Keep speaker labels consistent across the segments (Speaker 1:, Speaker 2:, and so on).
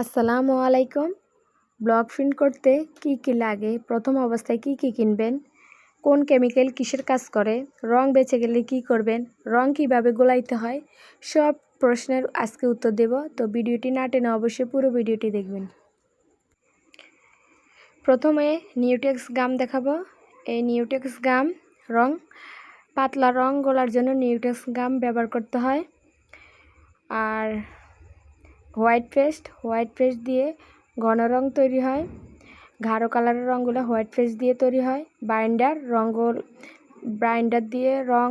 Speaker 1: আসসালামু আলাইকুম। Blog print করতে কি কি লাগে? প্রথম অবস্থায় কি কি কিনবেন? কোন কেমিক্যাল কিসের কাজ করে? রং বেঁচে গেলে কি করবেন? রং কীভাবে গোলাইতে হয়? সব প্রশ্নের আজকে উত্তর দেব। তো ভিডিওটি না টেনে অবশ্যই পুরো ভিডিওটি দেখবেন। প্রথমে নিউটেক্স গাম দেখাবো। এই নিউটেক্স গাম রং, পাতলা রং গোলার জন্য নিউটেক্স গাম ব্যবহার করতে হয়। আর হোয়াইট পেস্ট হোয়াইট পেস্ট দিয়ে ঘন রং তৈরি হয়। গাঢ় কালারের রঙগুলো হোয়াইট পেস্ট দিয়ে তৈরি হয়। বাইন্ডার, রঙ বাইন্ডার দিয়ে রং,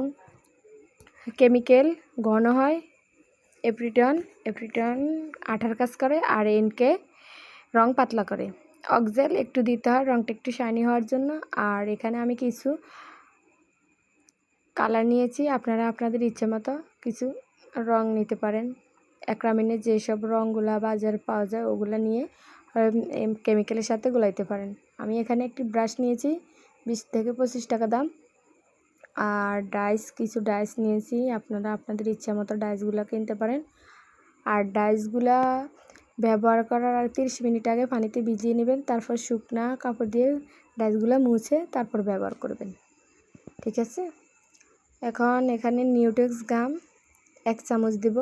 Speaker 1: কেমিক্যাল ঘন হয়। এপ্রিটন এপ্রিটন আঠার কাজ করে আর এনকে রং পাতলা করে। অক্সেল একটু দিতে হয়, রংটা একটু শাইনি হওয়ার জন্য। আর এখানে আমি কিছু কালার নিয়েছি, আপনারা আপনাদের ইচ্ছে মতো কিছু রং নিতে পারেন। অ্যাক্রামিনের যেসব রঙগুলো বাজারে পাওয়া যায়, ওগুলো নিয়ে কেমিক্যালের সাথে গোলাইতে পারেন। আমি এখানে একটি ব্রাশ নিয়েছি, বিশ থেকে পঁচিশ টাকা দাম। আর ডাইস কিছু ডাইস নিয়েছি, আপনারা আপনাদের ইচ্ছা মতো ডাইসগুলো কিনতে পারেন। আর ডাইসগুলা ব্যবহার করার আর তিরিশ মিনিট আগে পানিতে ভিজিয়ে নেবেন, তারপর শুকনা কাপড় দিয়ে ডাইসগুলো মুছে তারপর ব্যবহার করবেন। ঠিক আছে? এখন এখানে নিউটেক্স গাম এক চামচ দিব।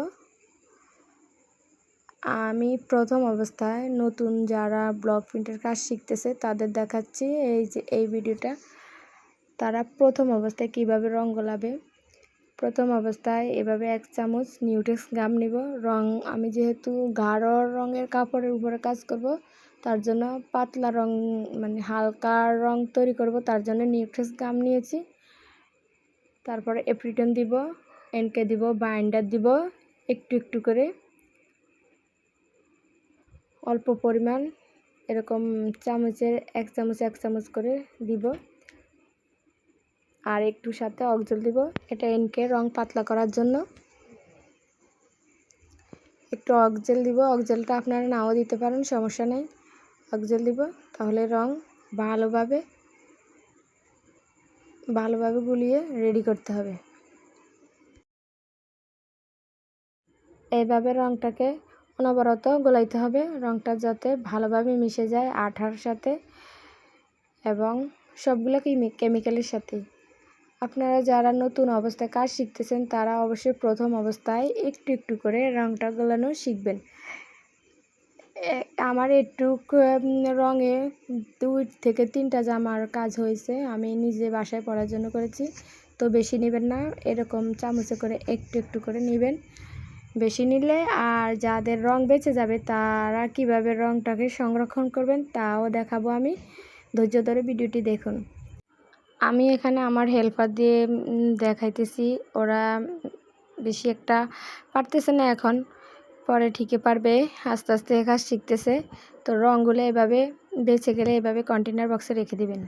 Speaker 1: আমি প্রথম অবস্থায় নতুন যারা ব্লক প্রিন্টের কাজ শিখতেছে তাদের দেখাচ্ছি এই যে, এই ভিডিওটা। তারা প্রথম অবস্থায় কীভাবে রং গোলাবে? প্রথম অবস্থায় এভাবে এক চামচ নিউটেক্স গাম নিব। রং, আমি যেহেতু গাঢ় রঙের কাপড়ের উপরে কাজ করব, তার জন্য পাতলা রং মানে হালকা রং তৈরি করব, তার জন্য নিউটেক্স গাম নিয়েছি। তারপরে এপ্রিটন দিব, এনকে দিব, বাইন্ডার দিব, একটু একটু করে। অল্প পরিমাণ এরকম চামচের এক চামচ এক চামচ করে দিব। আর একটু সাথে অকজল দিব। এটা এনকে রং পাতলা করার জন্য। একটু অকজেল দিব। অকজেলটা আপনারা নাও দিতে পারেন, সমস্যা নেই। অকজেল দিব, তাহলে রং ভালোভাবে ভালোভাবে গুলিয়ে রেডি করতে হবে। এইভাবে রংটাকে অনবরত গোলাইতে হবে। রংটা যাতে ভালোভাবে মিশে যায় আঠার সাথে এবং সবগুলো কেমিক্যালের সাথে আপনারা যারা নতুন অবস্থায় কাজ শিখতেছেন, তারা অবশ্যই প্রথম অবস্থায় একটু একটু করে রংটা গোলানো শিখবেন। আমার একটু রঙে দুই থেকে তিনটা জামার কাজ হয়েছে, আমি নিজে বাসায় পড়ার জন্য করেছি। তো বেশি নেবেন না, এরকম চামচে করে একটু একটু করে নেবেন। বেশি নিলে আর যাদের রং বেঁচে যাবে তারা কীভাবে রংটাকে সংরক্ষণ করবেন তাও দেখাবো আমি। ধৈর্য ধরে ভিডিওটি দেখুন। আমি এখানে আমার হেল্পার দিয়ে দেখাইতেছি। ওরা বেশি একটা পারতেছে না এখন। পরে ঠিকই পারবে। আস্তে আস্তে কাজ শিখতেছে। তো রঙগুলো এভাবে বেঁচে গেলে এভাবে কন্টেনার বক্সে রেখে দিবেন।